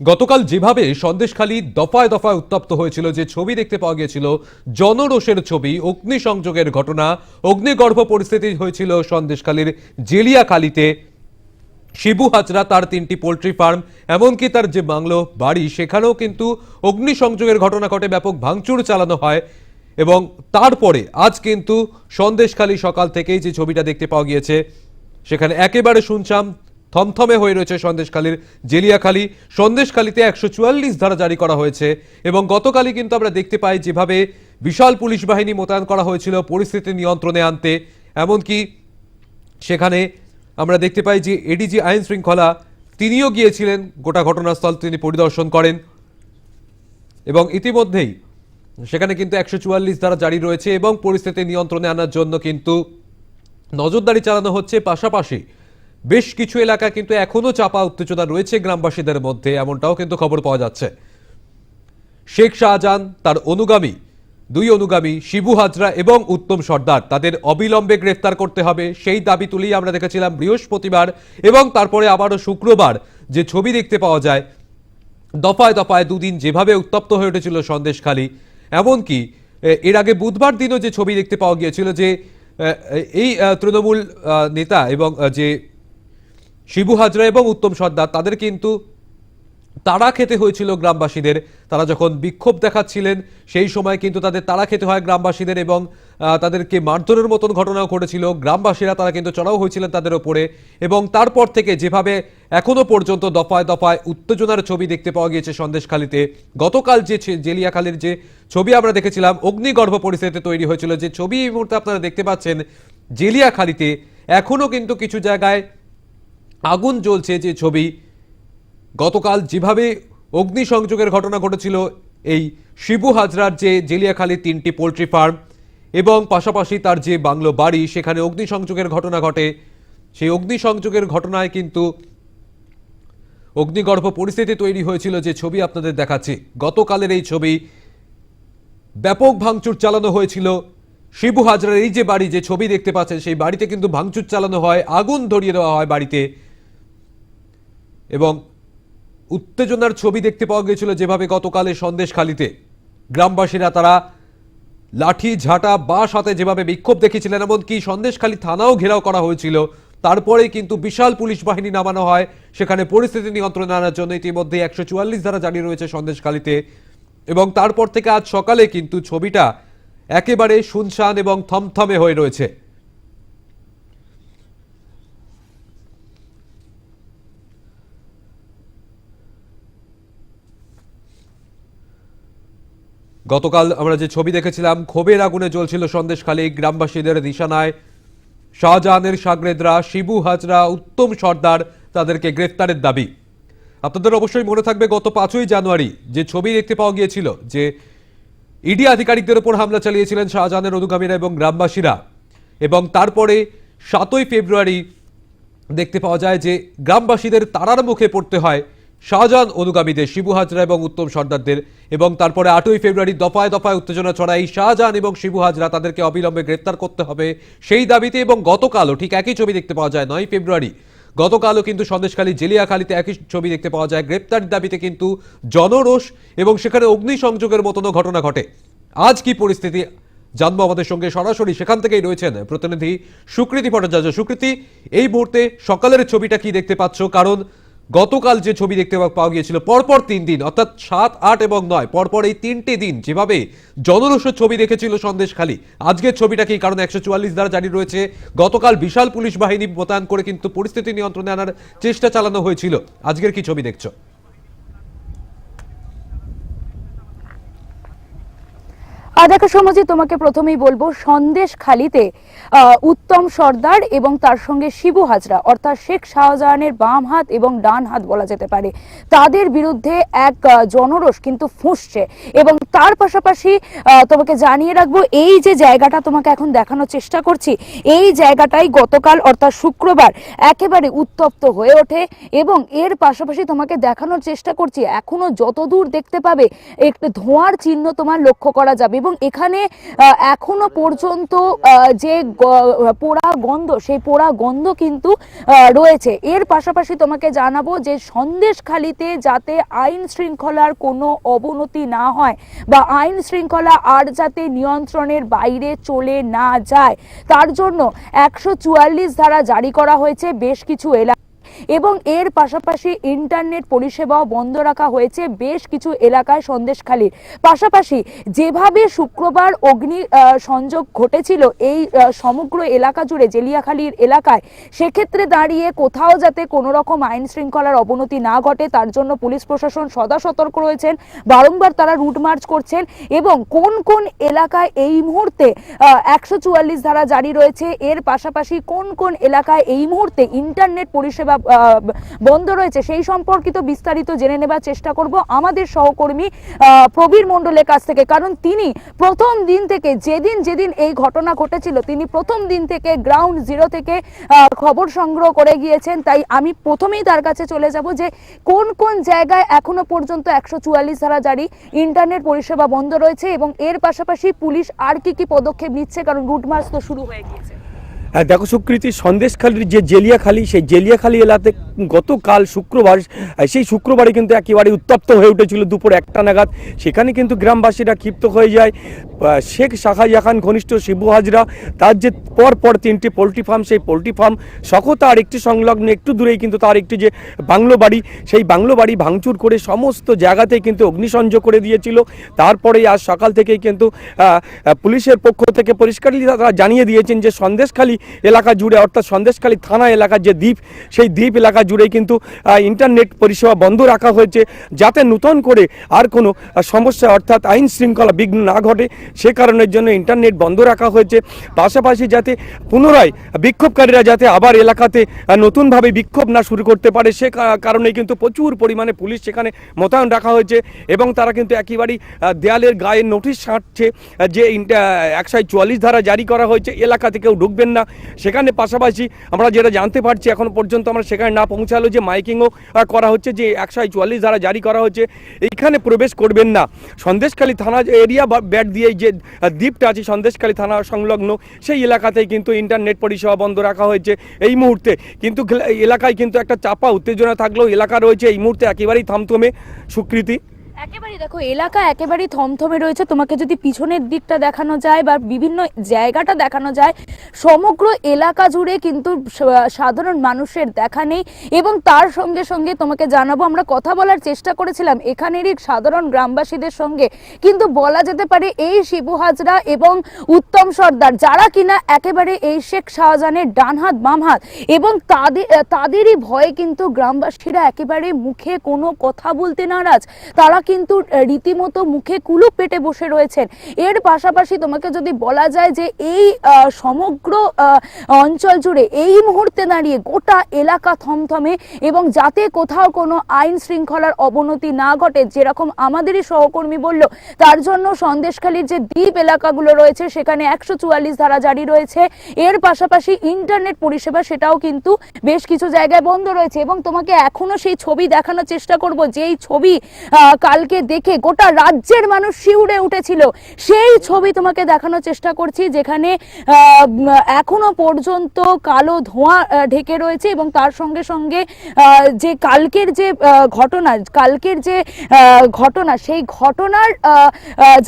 গতকাল যেভাবে সন্দেশখালী দফায় দফায় উত্তপ্ত হয়েছিল যে ছবি দেখতে পাওয়া গিয়েছিল, জনরোষের ছবি, অগ্নিসংযোগের ঘটনা, অগ্নিগর্ভ পরিস্থিতি হয়েছিল সন্দেশখালীর জেলিয়াখালীতে। শিবু হাজরা তার তিনটি পোল্ট্রি ফার্ম, এমনকি তার যে বাংলো বাড়ি, সেখানেও কিন্তু অগ্নিসংযোগের ঘটনা ঘটে, ব্যাপক ভাঙচুর চালানো হয় এবং তারপরে আজ কিন্তু সন্দেশখালী সকাল থেকেই যে ছবিটা দেখতে পাওয়া গিয়েছে, সেখানে একেবারে শুনছাম থমথমে হয়ে রয়েছে সন্দেশখালীর জেলিয়াখালী। সন্দেশখালীতে একশো চুয়াল্লিশ ধারা জারি করা হয়েছে এবং গতকালই কিন্তু আমরা দেখতে পাই যেভাবে বিশাল পুলিশ বাহিনী মোতায়েন করা হয়েছিল পরিস্থিতি নিয়ন্ত্রণে আনতে। এমনকি সেখানে আমরা দেখতে পাই যে এডিজি আইন শৃঙ্খলা তিনিও গিয়েছিলেন, গোটা ঘটনাস্থল তিনি পরিদর্শন করেন। এবং ইতিমধ্যেই সেখানে কিন্তু একশো চুয়াল্লিশ ধারা জারি রয়েছে এবং পরিস্থিতি নিয়ন্ত্রণে আনার জন্য কিন্তু নজরদারি চালানো হচ্ছে। পাশাপাশি বেশ কিছু এলাকা কিন্তু এখনও চাপা উত্তেজনা রয়েছে গ্রামবাসীদের মধ্যে, এমনটাও কিন্তু খবর পাওয়া যাচ্ছে। শেখ শাহজাহান, তার অনুগামী, দুই অনুগামী, শিবু হাজরা এবং উত্তম সর্দার, তাদের অবিলম্বে গ্রেফতার করতে হবে, সেই দাবি তুলেই আমরা দেখেছিলাম বৃহস্পতিবার এবং তারপরে আবারও শুক্রবার যে ছবি দেখতে পাওয়া যায়, দফায় দফায় দুদিন যেভাবে উত্তপ্ত হয়ে উঠেছিল সন্দেশখালী, এমনকি এর আগে বুধবার দিনও যে ছবি দেখতে পাওয়া গিয়েছিল যে এই তৃণমূল নেতা এবং যে শিবু হাজরা এবং উত্তম সর্দার, তাদের কিন্তু তারা খেতে হয়েছিল গ্রামবাসীদের। তারা যখন বিক্ষোভ দেখাচ্ছিলেন, সেই সময় কিন্তু তাদের তারা খেতে হয় গ্রামবাসীদের এবং তাদেরকে মারধরের মতন ঘটনাও ঘটেছিল। গ্রামবাসীরা তারা কিন্তু চড়াও হয়েছিলেন তাদের ওপরে এবং তারপর থেকে যেভাবে এখনও পর্যন্ত দফায় দফায় উত্তেজনার ছবি দেখতে পাওয়া গিয়েছে সন্দেশখালীতে। গতকাল যে জেলিয়াখালীর যে ছবি আমরা দেখেছিলাম, অগ্নিগর্ভ পরিস্থিতিতে তৈরি হয়েছিল। যে ছবি এই মুহূর্তে আপনারা দেখতে পাচ্ছেন, জেলিয়াখালীতে এখনও কিন্তু কিছু জায়গায় আগুন জ্বলছে যে ছবি। গতকাল যেভাবে অগ্নিসংযোগের ঘটনা ঘটেছিল, এই শিবু হাজরার যে জেলিয়াখালীর তিনটি পোলট্রি ফার্ম এবং পাশাপাশি তার যে বাংলো বাড়ি, সেখানে অগ্নিসংযোগের ঘটনা ঘটে। সেই অগ্নিসংযোগের ঘটনায় কিন্তু অগ্নিগর্ভ পরিস্থিতি তৈরি হয়েছিল যে ছবি আপনাদের দেখাচ্ছি। গতকালের এই ছবি ব্যাপক ভাঙচুর চালানো হয়েছিল। শিবু হাজরার এই যে বাড়ি, যে ছবি দেখতে পাচ্ছেন, সেই বাড়িতে কিন্তু ভাঙচুর চালানো হয়, আগুন ধরিয়ে দেওয়া হয় বাড়িতে। এবং উত্তেজনার ছবি দেখতে পাওয়া গিয়েছিল যেভাবে গতকালে সন্দেশখালিতে। গ্রামবাসীরা তারা লাঠি, ঝাঁটা, বাঁশ হাতে যেভাবে বিক্ষোভ দেখেছিলেন এমনকি সন্দেশখালী থানাও ঘেরাও করা হয়েছিল। তারপরেই কিন্তু বিশাল পুলিশ বাহিনী নামানো হয় সেখানে পরিস্থিতি নিয়ন্ত্রণে আনার জন্য ইতিমধ্যে একশো চুয়াল্লিশ ধারা জারি রয়েছে সন্দেশখালীতে। এবং তারপর থেকে আজ সকালে কিন্তু ছবিটা একেবারে শুনশান এবং থমথমে হয়ে রয়েছে। গতকাল আমরা যে ছবি দেখেছিলাম, ক্ষোভের আগুনে জ্বলছিল সন্দেশখালী গ্রামবাসীদের নিশানায়। শাহজাহানের সাগরেদরা, শিবু হাজরা, উত্তম সর্দার তাদেরকে গ্রেফতারের দাবি। আপনাদের অবশ্যই মনে থাকবে, গত পাঁচই জানুয়ারি যে ছবি দেখতে পাওয়া গিয়েছিল যে ইডি আধিকারিকদের উপর হামলা চালিয়েছিলেন শাহজাহানের অনুগামীরা এবং গ্রামবাসীরা এবং তারপরে সাতই ফেব্রুয়ারি দেখতে পাওয়া যায় যে গ্রামবাসীদের তারার মুখে পড়তে হয় শাহজাহান অনুগামীদের শিবু হাজরা এবং উত্তম সর্দারদের এবং তারপরে আটই ফেব্রুয়ারি দফায় দফায় উত্তেজনা ছড়ায় এই শাহজাহান এবং শিবু হাজরা তাদেরকে অবিলম্বে গ্রেপ্তার করতে হবে সেই দাবিতে এবং গতকালও ঠিক একই ছবি দেখতে পাওয়া যায় নয় ফেব্রুয়ারি। গতকালও কিন্তু সন্দেশখালী জেলিয়াখালীতে একই ছবি দেখতে পাওয়া যায়। গ্রেপ্তার দাবিতে কিন্তু জনরোষ এবং সেখানে অগ্নিসংযোগের মতনও ঘটনা ঘটে। আজ কি পরিস্থিতি জানব আমাদের সঙ্গে সরাসরি। সেখান থেকেই রয়েছেন প্রতিনিধি সুকৃতি ভট্টাচার্য। সুকৃতি, এই মুহূর্তে সকালের ছবিটা কি দেখতে পাচ্ছ? কারণ গতকাল যে ছবি দেখতে পাওয়া গিয়েছিল, পরপর তিন দিন, অর্থাৎ সাত, আট এবং নয়, পরপর এই তিনটি দিন যেভাবে জনরোষের ছবি দেখেছিল সন্দেশখালী আজকের ছবিটা কি কারণ একশো চুয়াল্লিশ দ্বারা জারি রয়েছে? গতকাল বিশাল পুলিশ বাহিনী মোতায়েন করে কিন্তু পরিস্থিতি নিয়ন্ত্রণে আনার চেষ্টা চালানো হয়েছিল। আজকের কি ছবি দেখছ? আর দেখো সমাজে তোমাকে প্রথমেই বলব, সন্দেশ খালিতে উত্তম সর্দার এবং তার সঙ্গে শিবু হাজরা, অর্থাৎ শেখ শাহজাহানের বাম হাত এবং ডান হাত বলা যেতে পারে। তাদের বিরুদ্ধে এক জনরোষ কিন্তু ফুঁসছে এবং তার পাশাপাশি তোমাকে জানিয়ে রাখব, এই যে জায়গাটা তোমাকে এখন দেখানোর চেষ্টা করছি, এই জায়গাটাই গতকাল, অর্থাৎ শুক্রবার, একেবারে উত্তপ্ত হয়ে ওঠে এবং এর পাশাপাশি তোমাকে দেখানোর চেষ্টা করছি, এখনও যতদূর দেখতে পাবে, একটু ধোঁয়ার চিহ্ন তোমার লক্ষ্য করা যাবে এবং এখানে এখনও পর্যন্ত যে পোড়া গন্ধ, সেই পোড়া গন্ধ কিন্তু রয়েছে। এর পাশাপাশি তোমাকে জানাব যে সন্দেশখালিতে যাতে আইন শৃঙ্খলার কোনো অবনতি না হয় বা আইন শৃঙ্খলা আর যাতে নিয়ন্ত্রণের বাইরে চলে না যায়, তার জন্য একশো চুয়াল্লিশ ধারা জারি করা হয়েছে। বেশ কিছু এলাকা এবং এর পাশাপাশি ইন্টারনেট পরিষেবাও বন্ধ রাখা হয়েছে বেশ কিছু এলাকায় সন্দেশখালীর পাশাপাশি যেভাবে শুক্রবার অগ্নি সংযোগ ঘটেছিল এই সমগ্র এলাকা জুড়ে, জেলিয়াখালীর এলাকায়, সেক্ষেত্রে দাঁড়িয়ে কোথাও যাতে কোনো রকম আইন শৃঙ্খলার অবনতি না ঘটে, তার জন্য পুলিশ প্রশাসন সদা সতর্ক রয়েছেন, বারংবার তারা রুট মার্চ করছেন এবং কোন কোন এলাকায় এই মুহূর্তে একশো চুয়াল্লিশ ধারা জারি রয়েছে, এর পাশাপাশি কোন কোন এলাকায় এই মুহূর্তে ইন্টারনেট পরিষেবা বন্ধ রয়েছে। সেই সম্পর্কিত বিস্তারিত জেনে নেবার চেষ্টা করব আমাদের সহকর্মী প্রবীর মণ্ডলের কাছ থেকে। কারণ তিনি প্রথম দিন থেকে, যেদিন যেদিন এই ঘটনা ঘটেছিল, তিনি প্রথম দিন থেকে গ্রাউন্ড জিরো থেকে খবর সংগ্রহ করে গিয়েছেন। তাই আমি প্রথমেই তার কাছে চলে যাব যে, কোন কোন জায়গায় এখনও পর্যন্ত একশো চুয়াল্লিশ ধারা জারি ইন্টারনেট পরিষেবা বন্ধ রয়েছে এবং এর পাশাপাশি পুলিশ আর কি কি পদক্ষেপ নিচ্ছে, কারণ রুট মার্চ তো শুরু হয়ে গিয়েছে। দেখো সুকৃতি, সন্দেশখালীর যে জেলিয়াখালী, সেই জেলিয়াখালী এলাকাতে গতকাল শুক্রবার সেই শুক্রবারে কিন্তু একেবারে উত্তপ্ত হয়ে উঠেছিল দুপুর একটা নাগাদ। সেখানে কিন্তু গ্রামবাসীরা ক্ষিপ্ত হয়ে যায়। শেখ শাখাইয়া খান, ঘনিষ্ঠ শিবু হাজরা, তার যে পর পর তিনটি পোলট্রি ফার্ম, সেই পোলট্রি ফার্ম সহ তার একটি সংলগ্ন একটু দূরেই কিন্তু তার একটি যে বাংলো বাড়ি, সেই বাংলো বাড়ি ভাঙচুর করে সমস্ত জায়গাতেই কিন্তু অগ্নিসংযোগ করে দিয়েছিল। তারপরে আজ সকাল থেকেই কিন্তু পুলিশের পক্ষ থেকে পরিষ্কারই তারা জানিয়ে দিয়েছেন যে সন্দেশখালী এলাকা জুড়ে অর্থাৎ সন্দেশখালী থানা এলাকার যে দ্বীপ সেই দ্বীপ এলাকা জুড়েই কিন্তু ইন্টারনেট পরিষেবা বন্ধ রাখা হয়েছে যাতে নতুন করে আর কোনো সমস্যা অর্থাৎ আইন শৃঙ্খলা বিঘ্ন না ঘটে সে কারণের জন্য ইন্টারনেট বন্ধ রাখা হয়েছে। পাশাপাশি যাতে পুনরায় বিক্ষোভকারীরা যাতে আবার এলাকাতে নতুনভাবে বিক্ষোভ না শুরু করতে পারে সে কারণে কিন্তু প্রচুর পরিমাণে পুলিশ সেখানে মোতায়েন রাখা হয়েছে এবং তারা কিন্তু একেবারেই দেয়ালের গায়ে নোটিশ আহ, যে একশো চুয়াল্লিশ ধারা জারি করা হয়েছে এলাকাতে কেউ ঢুকবেন না সেখানে পাশাপাশি আমরা যেটা জানতে পারছি এখন পর্যন্ত আমরা সেখানে না পৌঁছালো যে মাইকিংও করা হচ্ছে যে একশো চুয়াল্লিশ ধারা জারি করা হচ্ছে, এইখানে প্রবেশ করবেন না। সন্দেশখালী থানা এরিয়া ব্যাট দিয়ে যে দ্বীপটা আছে, সন্দেশখালী থানা সংলগ্ন, সেই এলাকাতেই কিন্তু ইন্টারনেট পরিষেবা বন্ধ রাখা হয়েছে এই মুহূর্তে। কিন্তু এলাকায় কিন্তু একটা চাপা উত্তেজনা থাকলেও এলাকা রয়েছে, এই মুহূর্তে একেবারেই থামথমে স্বীকৃতি একেবারেই দেখো, এলাকা একেবারেই থমথমে রয়েছে। তোমাকে যদি পিছনের দিকটা দেখানো যায় বা বিভিন্ন জায়গাটা দেখানো যায়, সমগ্র এলাকা জুড়ে কিন্তু সাধারণ মানুষের দেখা নেই এবং তার সঙ্গে সঙ্গে তোমাকে জানাব, আমরা কথা বলার চেষ্টা করেছিলাম এখানেরই সাধারণ গ্রামবাসীদের সঙ্গে। কিন্তু বলা যেতে পারে এই শিবু হাজরা এবং উত্তম সর্দার, যারা কিনা একেবারে এই শেখ শাহজাহানের ডানহাত, বামহাত এবং তাদের তাদেরই ভয়ে কিন্তু গ্রামবাসীরা একেবারে মুখে কোনো কথা বলতে নারাজ। তারা কিন্তু রীতিমতো মুখে কুলুপ পেটে বসে রয়েছেন। এর পাশাপাশি তোমাকে যদি বলা যায় যে এই সমগ্র অঞ্চল জুড়ে এই মুহূর্তে দাঁড়িয়ে গোটা এলাকা থমথমে এবং যাতে কোথাও কোনো আইন শৃঙ্খলার অবনতি না ঘটে, যেরকম আমাদেরই সহকর্মী বলল, তার জন্য সন্দেশখালীর যে দ্বীপ এলাকাগুলো রয়েছে, সেখানে একশো চুয়াল্লিশ ধারা জারি রয়েছে। এর পাশাপাশি ইন্টারনেট পরিষেবা সেটাও কিন্তু বেশ কিছু জায়গায় বন্ধ রয়েছে। এবং তোমাকে এখনও সেই ছবি দেখানোর চেষ্টা করব, যেই ছবি কালকে দেখে গোটা রাজ্যের মানুষ শিউরে উঠেছিল। সেই ছবি তোমাকে দেখানোর চেষ্টা করছি, যেখানে এখনও পর্যন্ত কালো ধোঁয়া ঢেকে রয়েছে এবং তার সঙ্গে সঙ্গে যে কালকের যে ঘটনা, কালকের যে ঘটনা, সেই ঘটনার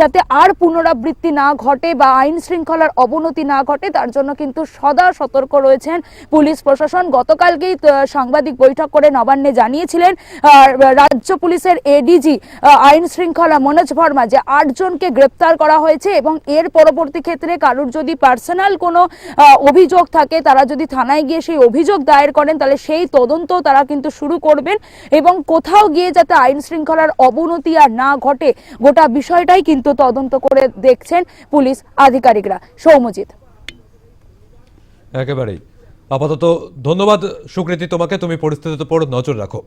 যাতে আর পুনরাবৃত্তি না ঘটে বা আইন শৃঙ্খলার অবনতি না ঘটে, তার জন্য কিন্তু সদা সতর্ক রয়েছেন পুলিশ প্রশাসন। গতকালকেই সাংবাদিক বৈঠক করে নবান্নে জানিয়েছিলেন রাজ্য পুলিশের এডিজি আইন শৃঙ্খলা মনোজ ভার্মা যে আটজনকে গ্রেপ্তার করা হয়েছে এবং এর পরবর্তী ক্ষেত্রে কারোর যদি পার্সোনাল কোনো অভিযোগ থাকে, তারা যদি থানায় গিয়ে সেই অভিযোগ দায়ের করেন, তাহলে সেই তদন্ত তারা কিন্তু শুরু করবেন এবং কোথাও গিয়ে যাতে আইন শৃঙ্খলার অবনতি আর না ঘটে, গোটা বিষয়টাই কিন্তু তদন্ত করে দেখছেন পুলিশ আধিকারিকরা। সৌমজিৎ। একেবারেই। আপাতত ধন্যবাদ সুকৃতি, তোমাকে তুমি পরিস্থিতির উপর নজর রাখো।